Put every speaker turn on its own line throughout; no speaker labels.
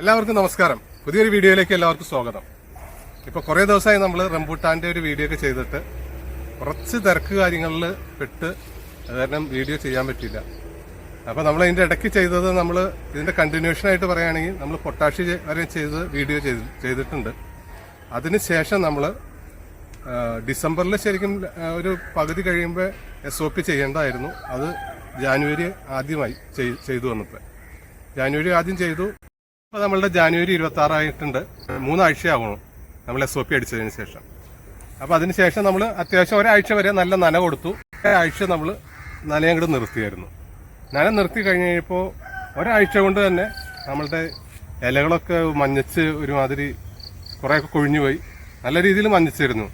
എല്ലാവർക്കും നമസ്കാരം. പുതിയൊരു വീഡിയോയിലേക്ക് എല്ലാവർക്കും സ്വാഗതം. ഇപ്പൊ കുറേ ദിവസമായി നമ്മൾ റംബൂട്ടാന്റെ ഒരു വീഡിയോ ഒക്കെ ചെയ്തിട്ട് കുറച്ച് തിരക്ക് കാര്യങ്ങളിൽ പെട്ട് കാരണം വീഡിയോ ചെയ്യാൻ പറ്റില്ല അപ്പൊ നമ്മൾ ഇതിന്റെ ഇടയ്ക്ക് ചെയ്തത് നമ്മൾ ഇതിന്റെ കണ്ടിന്യൂഷൻ ആയിട്ട് പറയുകയാണെങ്കിൽ നമ്മൾ പൊട്ടാഷി വരെ ചെയ്ത് വീഡിയോ ചെയ്ത് ചെയ്തിട്ടുണ്ട്. അതിനുശേഷം നമ്മൾ ഡിസംബറിൽ ശരിക്കും ഒരു പകുതി കഴിയുമ്പോൾ എസ് ഒ പി ചെയ്യേണ്ടതായിരുന്നു. അത് ജാനുവരി ആദ്യമായി ചെയ്തു വന്നപ്പോൾ ജാനുവരി ആദ്യം ചെയ്തു. ഇപ്പൊ നമ്മളുടെ ജാനുവരി ഇരുപത്തി ആറായിട്ടുണ്ട് മൂന്നാഴ്ചയാവണം നമ്മൾ എസ് ഒ പി അടിച്ചതിന് ശേഷം. അപ്പൊ അതിനുശേഷം നമ്മൾ അത്യാവശ്യം ഒരാഴ്ച വരെ നല്ല നന കൊടുത്തു. ഒരാഴ്ച നമ്മൾ നനയങ്ങോട്ട് നിർത്തിയായിരുന്നു. നന നിർത്തി കഴിഞ്ഞ് കഴിഞ്ഞപ്പോൾ ഒരാഴ്ച കൊണ്ട് തന്നെ നമ്മളുടെ ഇലകളൊക്കെ മഞ്ഞച്ച് ഒരുമാതിരി കുറേയൊക്കെ കൊഴിഞ്ഞു പോയി. നല്ല രീതിയിൽ മഞ്ഞച്ചിരുന്നു.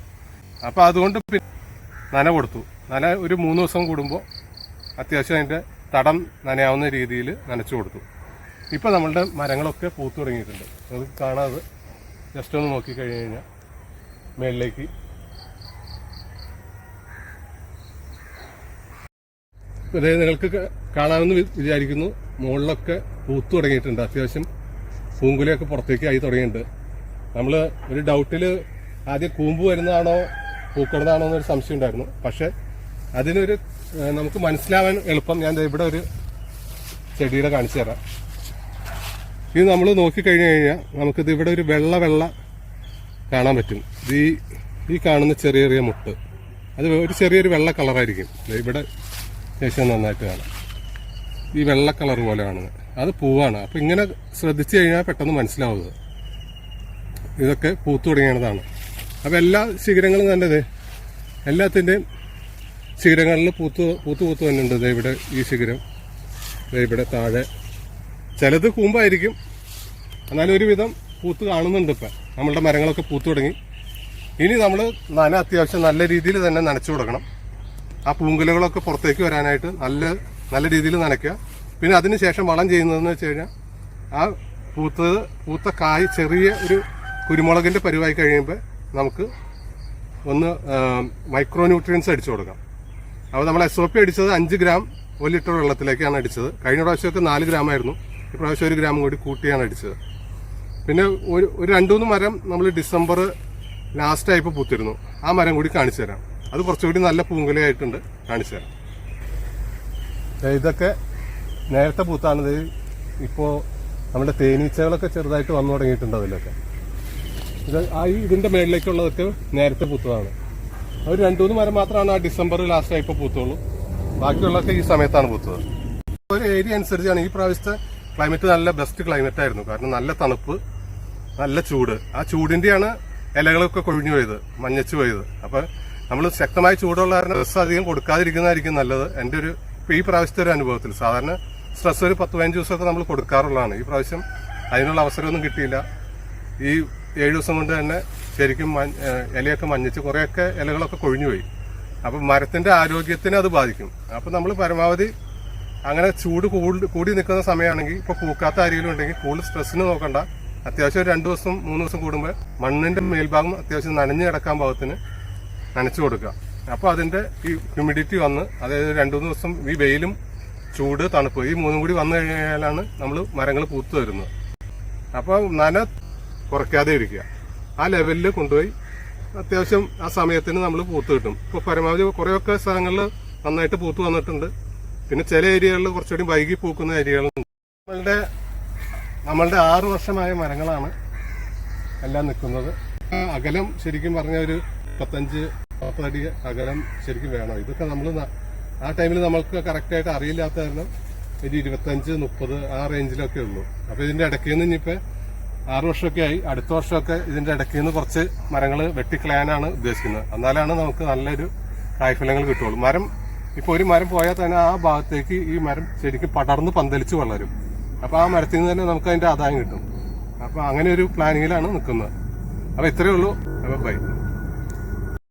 അപ്പോൾ അതുകൊണ്ട് നന കൊടുത്തു. നന ഒരു മൂന്ന് ദിവസം കൂടുമ്പോൾ അത്യാവശ്യം അതിന്റെ തടം നനയാവുന്ന രീതിയിൽ നനച്ചു കൊടുത്തു. ഇപ്പോൾ നമ്മളുടെ മരങ്ങളൊക്കെ പൂത്തു തുടങ്ങിയിട്ടുണ്ട്. നമുക്ക് കാണാതെ ജസ്റ്റ് ഒന്ന് നോക്കി കഴിഞ്ഞ് കഴിഞ്ഞാൽ മേളിലേക്ക്. ഇതേ നിങ്ങൾക്ക് കാണാമെന്ന് വിചാരിക്കുന്നു. മുകളിലൊക്കെ പൂത്തു തുടങ്ങിയിട്ടുണ്ട്. അത്യാവശ്യം പൂങ്കുലയൊക്കെ പുറത്തേക്ക് ആയി തുടങ്ങിയിട്ടുണ്ട്. നമ്മൾ ഒരു ഡൗട്ടിൽ ആദ്യം കൂമ്പ് വരുന്നതാണോ പൂക്കണതാണോ എന്നൊരു സംശയം ഉണ്ടായിരുന്നു. പക്ഷെ അതിനൊരു നമുക്ക് മനസ്സിലാവാൻ എളുപ്പം. ഞാൻ ഇവിടെ ഒരു ചെടിയുടെ കാണിച്ചു തരാം. ഇത് നമ്മൾ നോക്കിക്കഴിഞ്ഞു കഴിഞ്ഞാൽ നമുക്കിത് ഇവിടെ ഒരു വെള്ള വെള്ള കാണാൻ പറ്റും. ഇത് ഈ ഈ കാണുന്ന ചെറിയ ചെറിയ മുട്ട്. അത് ഒരു ചെറിയൊരു വെള്ള കളറായിരിക്കും. ഇവിടെ ശേഷം നന്നായിട്ട് കാണാം. ഈ വെള്ള കളർ പോലെ കാണുന്നത്. അത് പൂവാണ്. അപ്പം ഇങ്ങനെ ശ്രദ്ധിച്ചു കഴിഞ്ഞാൽ പെട്ടെന്ന് മനസ്സിലാവുന്നത്. ഇതൊക്കെ പൂത്തു തുടങ്ങിയതാണ്. അപ്പം എല്ലാ ശിഖരങ്ങളും നല്ലത് എല്ലാത്തിന്റെയും ശിഖരങ്ങളിൽ പൂത്ത് പൂത്ത് പൂത്ത് തന്നെയുണ്ട് ദേ ഇവിടെ ഈ ശിഖരം. ഇവിടെ താഴെ. ചിലത് കൂമ്പായിരിക്കും എന്നാലും ഒരുവിധം പൂത്ത് കാണുന്നുണ്ട് ഇപ്പം. നമ്മളുടെ മരങ്ങളൊക്കെ പൂത്തു തുടങ്ങി. ഇനി നമ്മൾ നന അത്യാവശ്യം നല്ല രീതിയിൽ തന്നെ നനച്ചു കൊടുക്കണം. ആ പൂങ്കുലകളൊക്കെ പുറത്തേക്ക് വരാനായിട്ട് നല്ല നല്ല രീതിയിൽ നനയ്ക്കുക. പിന്നെ അതിനുശേഷം വളം ചെയ്യുന്നതെന്ന് വെച്ച് കഴിഞ്ഞാൽ ആ പൂത്ത് പൂത്ത കായ് ചെറിയ ഒരു കുരുമുളകിന്റെ പരിവായി കഴിയുമ്പോൾ നമുക്ക് ഒന്ന് മൈക്രോ ന്യൂട്രിയൻസ് അടിച്ചു കൊടുക്കാം. അപ്പോൾ നമ്മൾ എസ് ഒ പി അടിച്ചത് അഞ്ച് ഗ്രാം ഒരു ലിറ്റർ വെള്ളത്തിലേക്കാണ് അടിച്ചത്. കഴിഞ്ഞ പ്രാവശ്യമൊക്കെ നാല് ഗ്രാമായിരുന്നു. ഇപ്രാവശ്യം ഒരു ഗ്രാം കൂടി കൂട്ടിയാണ് അടിച്ചത്. പിന്നെ ഒരു ഒരു രണ്ടു മൂന്ന് മരം നമ്മൾ ഡിസംബർ ലാസ്റ്റ് ആയപ്പോൾ പൂത്തിരുന്നു. ആ മരം കൂടി കാണിച്ചു തരാം. അത് കുറച്ചുകൂടി നല്ല പൂങ്കുലയായിട്ടുണ്ട്. കാണിച്ചു തരാം. ഇതൊക്കെ നേരത്തെ പൂത്താണത് ഇപ്പോൾ നമ്മുടെ തേനീച്ചകളൊക്കെ ചെറുതായിട്ട് വന്നു തുടങ്ങിയിട്ടുണ്ട് അതിലൊക്കെ. ഇത് ആ ഇതിന്റെ മേളിലേക്കുള്ളതൊക്കെ നേരത്തെ പൂത്തതാണ്. ഒരു രണ്ടു മൂന്ന് മരം മാത്രമാണ് ആ ഡിസംബർ ലാസ്റ്റ് ആയി ആയപ്പോൾ പൂത്തുള്ളൂ. ബാക്കിയുള്ളതൊക്കെ ഈ സമയത്താണ് പൂത്തത്. ഒരു ഏരിയ അനുസരിച്ചാണ് ഈ പ്രാവശ്യത്തെ ക്ലൈമറ്റ് നല്ല ബെസ്റ്റ് ക്ലൈമറ്റ് ആയിരുന്നു. കാരണം നല്ല തണുപ്പ് നല്ല ചൂട്. ആ ചൂടിന്റെയാണ് ഇലകളൊക്കെ കൊഴിഞ്ഞു പോയത് മഞ്ഞച്ചു പോയത്. അപ്പൊ നമ്മൾ ശക്തമായ ചൂടുള്ള കാരണം സ്ട്രെസ് അധികം കൊടുക്കാതിരിക്കുന്നതായിരിക്കും നല്ലത്. എന്റെ ഒരു ഈ പ്രാവശ്യത്തെ ഒരു അനുഭവത്തിൽ സാധാരണ സ്ട്രെസ് ഒരു പത്ത് പതിനഞ്ച് ദിവസമൊക്കെ നമ്മൾ കൊടുക്കാറുള്ളതാണ്. ഈ പ്രാവശ്യം അതിനുള്ള അവസരമൊന്നും കിട്ടിയില്ല. ഈ ഏഴ് ദിവസം കൊണ്ട് തന്നെ ശരിക്കും ഇലയൊക്കെ മഞ്ഞച്ച് കുറേയൊക്കെ ഇലകളൊക്കെ കൊഴിഞ്ഞുപോയി അപ്പം മരത്തിന്റെ ആരോഗ്യത്തിന് അത് ബാധിക്കും. അപ്പം നമ്മൾ പരമാവധി അങ്ങനെ ചൂട് കൂടി നിൽക്കുന്ന സമയമാണെങ്കിൽ ഇപ്പോൾ പൂക്കാത്ത ആരെങ്കിലും ഉണ്ടെങ്കിൽ കൂടുതൽ സ്ട്രെസ്സിന് നോക്കണ്ട. അത്യാവശ്യം രണ്ട് ദിവസം മൂന്ന് ദിവസം കൂടുമ്പോൾ മണ്ണിന്റെ മേൽഭാഗം അത്യാവശ്യം നനഞ്ഞു കിടക്കാൻ ഭാഗത്തിന് നനച്ചു കൊടുക്കുക. അപ്പോൾ അതിന്റെ ഈ ഹ്യൂമിഡിറ്റി വന്ന് അതായത് രണ്ടു മൂന്ന് ദിവസം ഈ വെയിലും ചൂട് തണുപ്പ് ഈ മൂന്നും കൂടി വന്നു കഴിഞ്ഞാലാണ് നമ്മൾ മരങ്ങൾ പൂത്തു വരുന്നത്. അപ്പോൾ നന കുറയ്ക്കാതെ ഇരിക്കുക. ആ ലെവലിൽ കൊണ്ടുപോയി അത്യാവശ്യം ആ സമയത്തിന് നമ്മൾ പൂത്ത് കിട്ടും. ഇപ്പോൾ പരമാവധി കുറേയൊക്കെ സ്ഥലങ്ങളിൽ നന്നായിട്ട് പൂത്ത് വന്നിട്ടുണ്ട്. പിന്നെ ചില ഏരിയകളിൽ കുറച്ചുകൂടി വൈകി പൂക്കുന്ന ഏരിയകളുണ്ട്. നമ്മളുടെ നമ്മളുടെ ആറ് വർഷമായ മരങ്ങളാണ് എല്ലാം നിൽക്കുന്നത്. അകലം ശരിക്കും പറഞ്ഞ ഒരു പത്തഞ്ച് നാൽപ്പതടി അകലം ശരിക്കും വേണം. ഇതൊക്കെ നമ്മൾ ആ ടൈമിൽ നമ്മൾക്ക് കറക്റ്റായിട്ട് അറിയില്ലാത്ത കാരണം ഒരു ഇരുപത്തഞ്ച് മുപ്പത് ആ റേഞ്ചിലൊക്കെ ഉള്ളൂ. അപ്പോൾ ഇതിന്റെ ഇടയ്ക്ക് നിന്ന് ഇനിയിപ്പോൾ ആറ് വർഷമൊക്കെ ആയി. അടുത്ത വർഷമൊക്കെ ഇതിന്റെ ഇടയ്ക്ക് നിന്ന് കുറച്ച് മരങ്ങൾ വെട്ടിക്കളയാനാണ് ഉദ്ദേശിക്കുന്നത്. എന്നാലാണ് നമുക്ക് നല്ലൊരു കായ്ഫലങ്ങൾ കിട്ടുള്ളൂ മരം ഇപ്പോൾ ഒരു മരം പോയാൽ തന്നെ ആ ഭാഗത്തേക്ക് ഈ മരം ശരിക്കും പടർന്ന് പന്തലിച്ച് വളരും. അപ്പോൾ ആ മരത്തിൽ നിന്ന് തന്നെ നമുക്ക് അതിന്റെ ആദായം കിട്ടും. അപ്പോൾ അങ്ങനെ ഒരു പ്ലാനിങ്ങിലാണ് നിൽക്കുന്നത് അപ്പോൾ ഇത്രയേ ഉള്ളൂ. അപ്പോൾ ബൈ